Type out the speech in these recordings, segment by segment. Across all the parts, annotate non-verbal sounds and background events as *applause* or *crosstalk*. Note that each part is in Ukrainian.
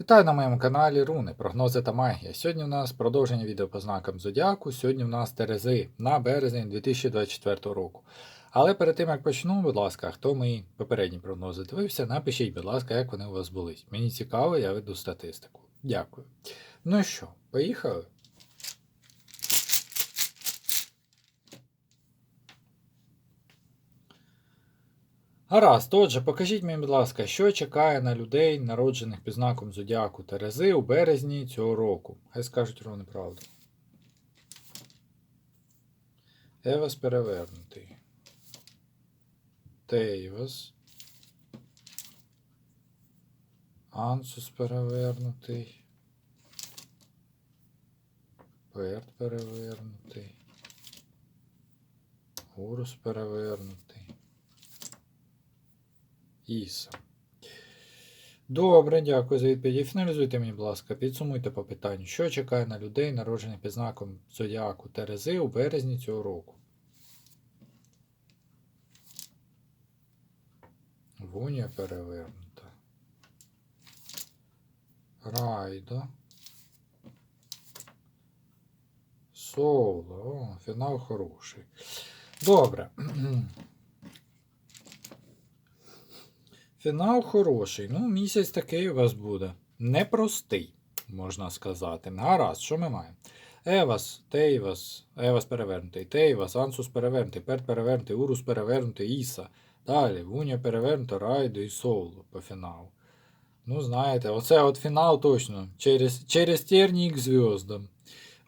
Вітаю на моєму каналі Руни, прогнози та магія. Сьогодні у нас продовження відео по знакам Зодіаку. Сьогодні у нас Терези на березень 2024 року. Але перед тим як почну, будь ласка, хто мої попередні прогнози дивився, напишіть, будь ласка, як вони у вас були. Мені цікаво, я веду статистику. Дякую. Ну що, поїхали? Гаразд, отже, покажіть мені, будь ласка, що чекає на людей, народжених під знаком Зодіаку Терези у березні цього року. Хай скажуть ровно правду. Евас перевернутий. Тейвас. Ансус перевернутий. Перт перевернутий. Урус перевернутий. Іса. Добре, дякую за відповіді. Фіналізуйте мені, будь ласка, підсумуйте по питанню, що чекає на людей, народжених під знаком Зодіаку Терези у березні цього року. Вунія перевернута. Райдо. Соло. О, фінал хороший. Добре. *clears throat* Фінал хороший. Ну, місяць такий у вас буде. Непростий, можна сказати. Гаразд, що ми маємо? Евас, Тейвас, Евас перевернутий, Тейвас, Ансус перевернутий, Перт перевернутий, Урус перевернутий, Іса. Далі, Вуня перевернута, Райдо і Соуло по фіналу. Ну, знаєте, оце от фінал точно. Через через тернії к зв'яздам.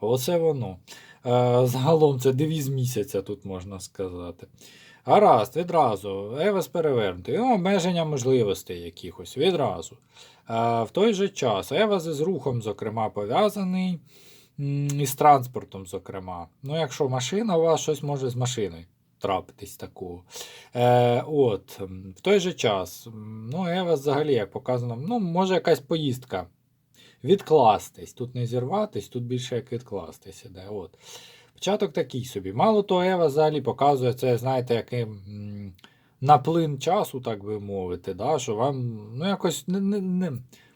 Оце воно. Е, загалом це девіз місяця, тут можна сказати. Гаразд, відразу. Евас перевернутий. Ну, обмеження можливостей якихось. Відразу. А, в той же час Евас із рухом, зокрема, пов'язаний. І з транспортом, зокрема. Ну, якщо машина, у вас щось може з машиною трапитись такого. Е, от, В той же час, ну, Евас взагалі, як показано, ну, може якась поїздка. Відкластись. Тут не зірватись, тут більше як відкластись іде. От. Початок такий собі. Мало того, Ева взагалі показує це, знаєте, яким наплин часу, так би мовити, да, що вам ну, якось не, не, не,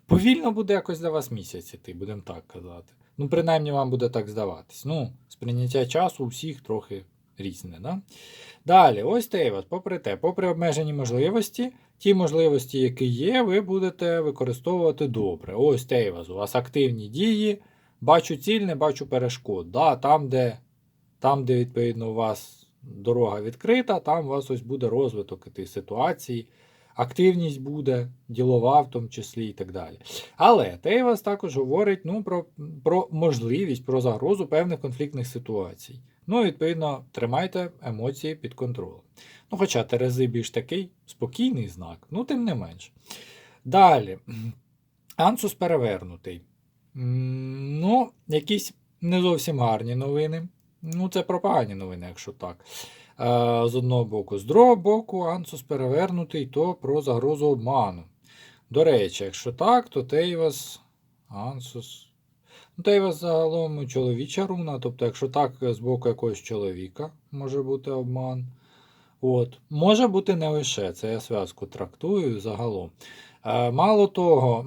повільно буде якось для вас місяць іти, будемо так казати. Ну, принаймні вам буде так здаватись. Ну, сприйняття часу у всіх трохи різне. Да? Далі, ось Тейвас, попри те, попри обмежені можливості, ті можливості, які є, ви будете використовувати добре. Ось Тейвас, у вас активні дії. Бачу ціль, не бачу перешкод. Да, Там, де там, де, відповідно, у вас дорога відкрита, там у вас ось буде розвиток тієї ситуації, активність буде, ділова в тому числі і так далі. Але Тейвас також говорить ну, про, про можливість, про загрозу певних конфліктних ситуацій. Ну, відповідно, тримайте емоції під контролем. Ну, Хоча Терези більш такий спокійний знак, ну, тим не менш. Далі. Ансус перевернутий. Ну, якісь не зовсім гарні новини. Ну, це про погані новини, якщо так. Е, з одного боку. З другого боку, Ансус перевернутий, то про загрозу обману. До речі, якщо так, то Тейвас. Ансус. Ну, Тейвас загалом чоловіча руна. Тобто, якщо так, з боку якогось чоловіка може бути обман. От. Може бути не лише, це я зв'язку трактую загалом. Е, мало того.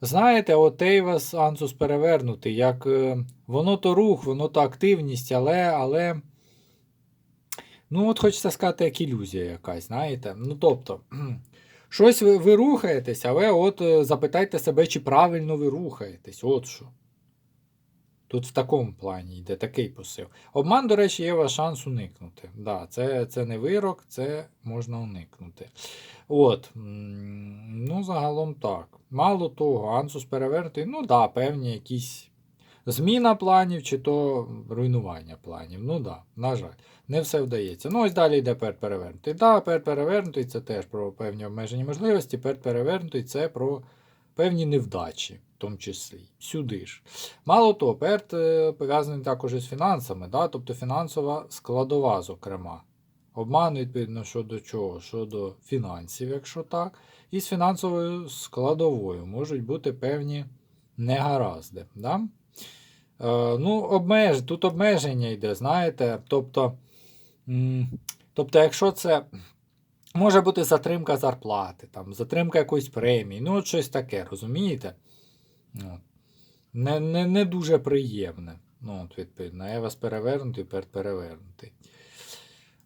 Знаєте, от Тейвас Ансус перевернутий, як е, воно то рух, воно то активність, але. але ну, от хочеться сказати, як ілюзія якась, знаєте. Ну, тобто, *clears throat* щось ви, ви рухаєтесь, але от е, запитайте себе, чи правильно ви рухаєтесь. От що. Тут в такому плані йде такий посил. Обман, до речі, є ваш шанс уникнути. Да, це, це не вирок, це можна уникнути. От, ну, загалом так. Мало того, Ансус перевернутий, ну да, певні якісь зміна планів чи то руйнування планів. Ну да, на жаль, не все вдається. Ну, ось далі йде перед перевернутий. Да, перед перевернутий це теж про певні обмежені можливості, перед перевернутий це про певні невдачі, в тому числі. Сюди ж. Мало того, перед е, пов'язаний також із фінансами, да, тобто фінансова складова, зокрема. Обман, відповідно, щодо чого? Щодо фінансів, якщо так. І з фінансовою складовою можуть бути певні негаразди. Да? Е, ну, обмеж... Тут обмеження йде, знаєте. Тобто, м, тобто, якщо це Може бути затримка зарплати, там, затримка якоїсь премії, ну от щось таке, розумієте? От. Не, не, не дуже приємне. Ну, от, відповідно, Евас перевернутий, перт перевернутий.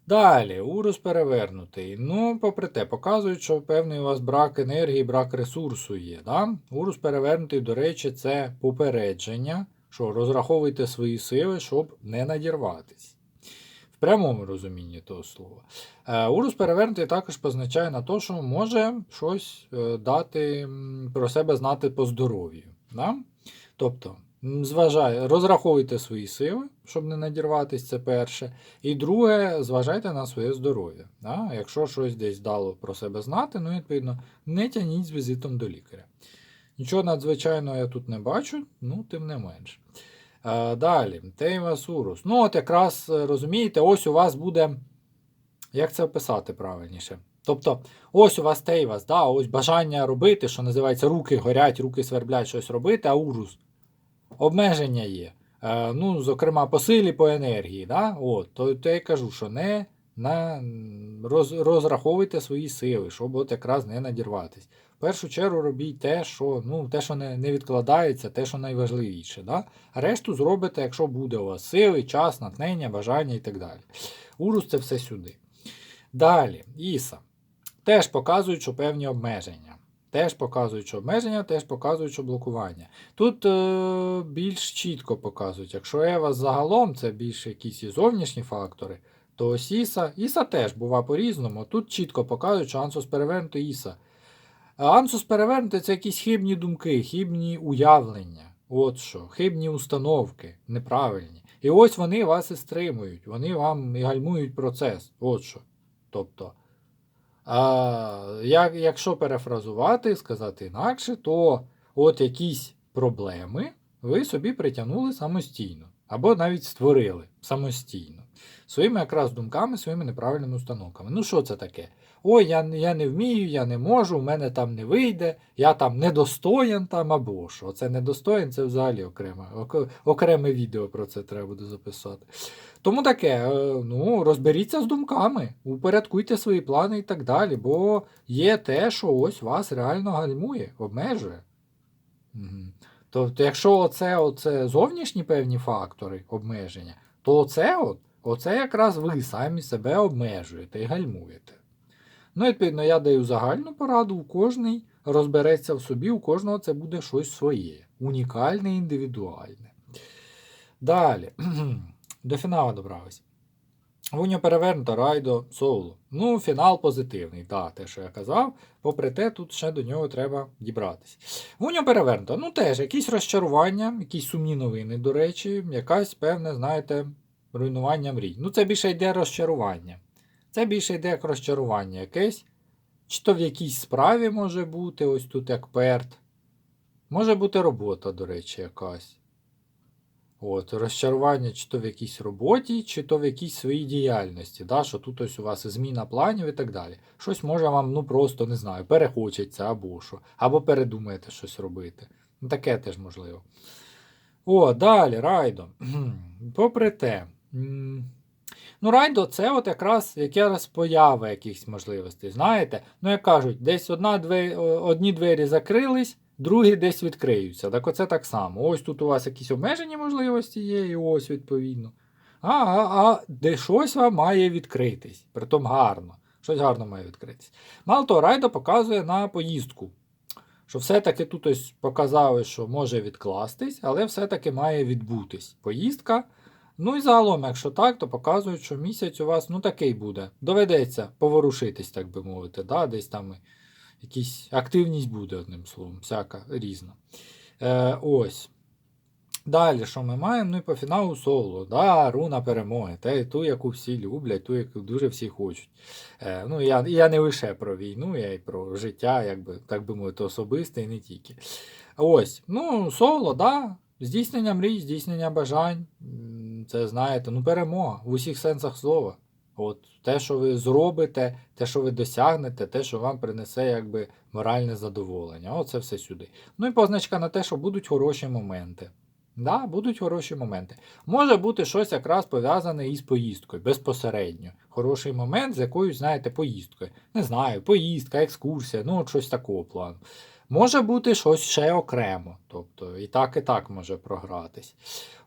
Далі, урус перевернутий. Ну, попри те, показують, що певний у вас брак енергії, брак ресурсу є. Да? Урус перевернутий, до речі, це попередження, що розраховуйте свої сили, щоб не надірватись. В прямому розумінні того слова. Е, Урус перевернутий також позначає на те, що може щось е, дати про себе знати по здоров'ю. Да? Тобто, зважай, розраховуйте свої сили, щоб не надірватись, це перше. І друге, зважайте на своє здоров'я. Да? Якщо щось десь дало про себе знати, ну, відповідно, не тягніть з візитом до лікаря. Нічого надзвичайного я тут не бачу, ну, тим не менш. Е, далі, Тейвас Урус. Ну, от якраз е, розумієте, ось у вас буде. Як це описати правильніше? Тобто, ось у вас Тейвас, да, ось бажання робити, що називається, руки горять, руки сверблять щось робити, а урус. Обмеження є. Е, ну, зокрема, по силі, по енергії. Да? От, то, то я кажу, що не на, роз, розраховуйте свої сили, щоб от якраз не надірватись. В першу чергу робіть те, що, ну, те, що не, не відкладається, те, що найважливіше. Да? А решту зробите, якщо буде у вас сили, час, натхнення, бажання і так далі. Урус це все сюди. Далі, Іса. Теж показують, що певні обмеження. Теж показують, що обмеження, теж показують, що блокування. Тут е, більш чітко показують. Якщо Ева загалом це більш якісь зовнішні фактори, то ось Іса, Іса теж бува по-різному. Тут чітко показують, що Ансус перевернутий Іса. Ансус перевернутий це якісь хибні думки, хибні уявлення. От що, хибні установки, неправильні. І ось вони вас і стримують, вони вам і гальмують процес. От що. Тобто, а, як, якщо перефразувати, сказати інакше, то от якісь проблеми ви собі притягнули самостійно, або навіть створили самостійно. Своїми якраз думками, своїми неправильними установками. Ну, що це таке? Ой, я, я не вмію, я не можу, в мене там не вийде, я там недостоян там або що. Це недостоян, це взагалі окреме, окреме відео про це треба буде записати. Тому таке, е, ну, розберіться з думками, упорядкуйте свої плани і так далі, бо є те, що ось вас реально гальмує, обмежує. Тобто, якщо оце, оце зовнішні певні фактори обмеження, то оце, от, оце якраз ви самі себе обмежуєте і гальмуєте. Ну, відповідно, я даю загальну пораду, у кожний розбереться в собі, у кожного це буде щось своє, унікальне, індивідуальне. Далі. *clears throat* До фіналу добрались. Вуньо перевернуто, райдо, соло. Ну, фінал позитивний, так, те, що я казав. Попри те, тут ще до нього треба дібратися. Вуньо перевернуто. Ну, теж якісь розчарування, якісь сумні новини, до речі, якась певне, знаєте, руйнування мрій. Ну, це більше йде розчарування. Це більше йде як розчарування якесь. Чи то в якійсь справі може бути, ось тут як перт. Може бути робота, до речі, якась. От, розчарування чи то в якійсь роботі, чи то в якійсь своїй діяльності. Да, що тут ось у вас зміна планів і так далі. Щось може вам, ну просто не знаю, перехочеться або що, або передумаєте щось робити. Ну, Таке теж можливо. О, далі, райдо. *clears throat* Попри те. Ну, райдо це от якраз якраз поява якихось можливостей. Знаєте, ну як кажуть, десь одна двері, одні двері закрились, другі десь відкриються. Так оце так само. Ось тут у вас якісь обмежені можливості є, і ось відповідно. А, а, а де щось вам має відкритись. Притом гарно. Щось гарно має відкритись. Мало того, райдо показує на поїздку. Що все-таки тут ось показали, що може відкластись, але все-таки має відбутись поїздка. Ну і загалом, якщо так, то показують, що місяць у вас ну такий буде. Доведеться поворушитись, так би мовити. Да? Десь там якась активність буде, одним словом, всяка різна. Е, ось. Далі, що ми маємо? Ну і по фіналу соло. Да, руна перемоги. Те, ту, яку всі люблять, ту, яку дуже всі хочуть. Е, ну, Я я не лише про війну, я й про життя, якби, так би мовити, особисте і не тільки. Ось. Ну, соло, да. Здійснення мрій, здійснення бажань. Це знаєте, ну перемога в усіх сенсах слова. От те, що ви зробите, те, що ви досягнете, те, що вам принесе якби моральне задоволення. Оце все сюди. Ну і позначка на те, що будуть хороші моменти. Да, будуть хороші моменти. Може бути щось якраз пов'язане із поїздкою, безпосередньо. Хороший момент з якоюсь, знаєте, поїздкою. Не знаю, поїздка, екскурсія, ну от щось такого плану. Може бути щось ще окремо. Тобто і так, і так може програтись.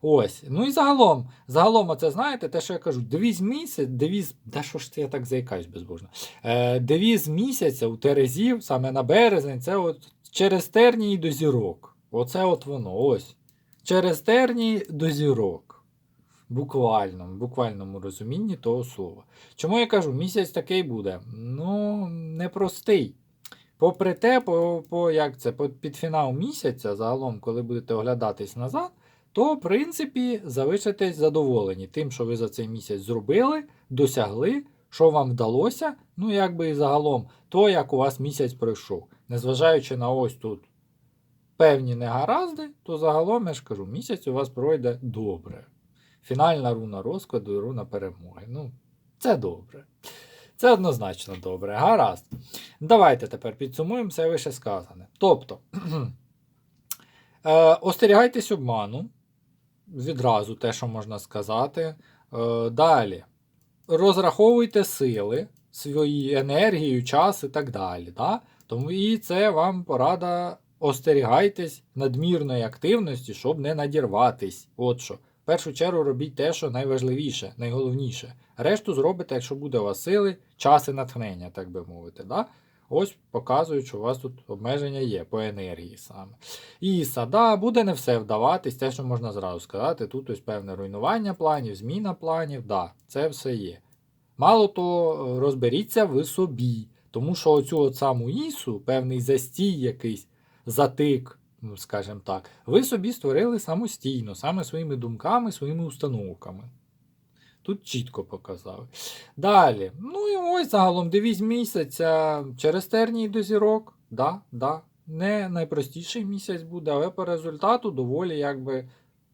Ось. Ну і загалом, загалом, оце знаєте, те, що я кажу, девіз місяць, девіз, да що ж це я так заїкаюсь безбожно. Е, девіз місяця у Терезів, саме на березень, це от через тернії до зірок. Оце от воно, ось. Через тернії до зірок. Буквально, в буквальному розумінні того слова. Чому я кажу, місяць такий буде? Ну, непростий. Попри те, по, по, як це, по, під фінал місяця, загалом, коли будете оглядатись назад, то, в принципі, залишитесь задоволені тим, що ви за цей місяць зробили, досягли, що вам вдалося, ну, якби і загалом, то, як у вас місяць пройшов. Незважаючи на ось тут певні негаразди, то загалом, я ж кажу, місяць у вас пройде добре. Фінальна руна розкладу і руна перемоги. Ну, це добре. Це однозначно добре. Гаразд. Давайте тепер підсумуємо все вище сказане. Тобто, *clears throat* е, остерігайтесь обману. Відразу те, що можна сказати. Е, далі. Розраховуйте сили, свої енергію, час і так далі. Да? Тому і це вам порада. Остерігайтесь надмірної активності, щоб не надірватись. От що. Першу чергу робіть те, що найважливіше, найголовніше. Решту зробите, якщо буде у вас сили, час і натхнення, так би мовити. Да? Ось показують, що у вас тут обмеження є по енергії саме. І сада буде не все вдаватись, те, що можна зразу сказати. Тут ось певне руйнування планів, зміна планів, да, це все є. Мало то розберіться ви собі, тому що оцю от саму ісу, певний застій якийсь, затик, скажімо так, ви собі створили самостійно, саме своїми думками, своїми установками. Тут чітко показали. Далі. Ну і ось загалом девіз місяця через тернії до зірок. Да, да. Не найпростіший місяць буде, але по результату доволі якби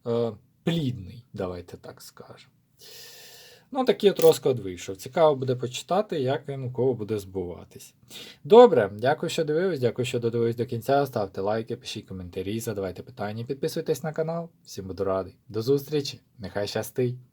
е, плідний, давайте так скажемо. Ну, такий от розклад вийшов. Цікаво буде почитати, як він у кого буде збуватись. Добре, дякую, що дивились, дякую, що додивились до кінця. Ставте лайки, пишіть коментарі, задавайте питання, підписуйтесь на канал. Всім буду радий. До зустрічі! Нехай щастить!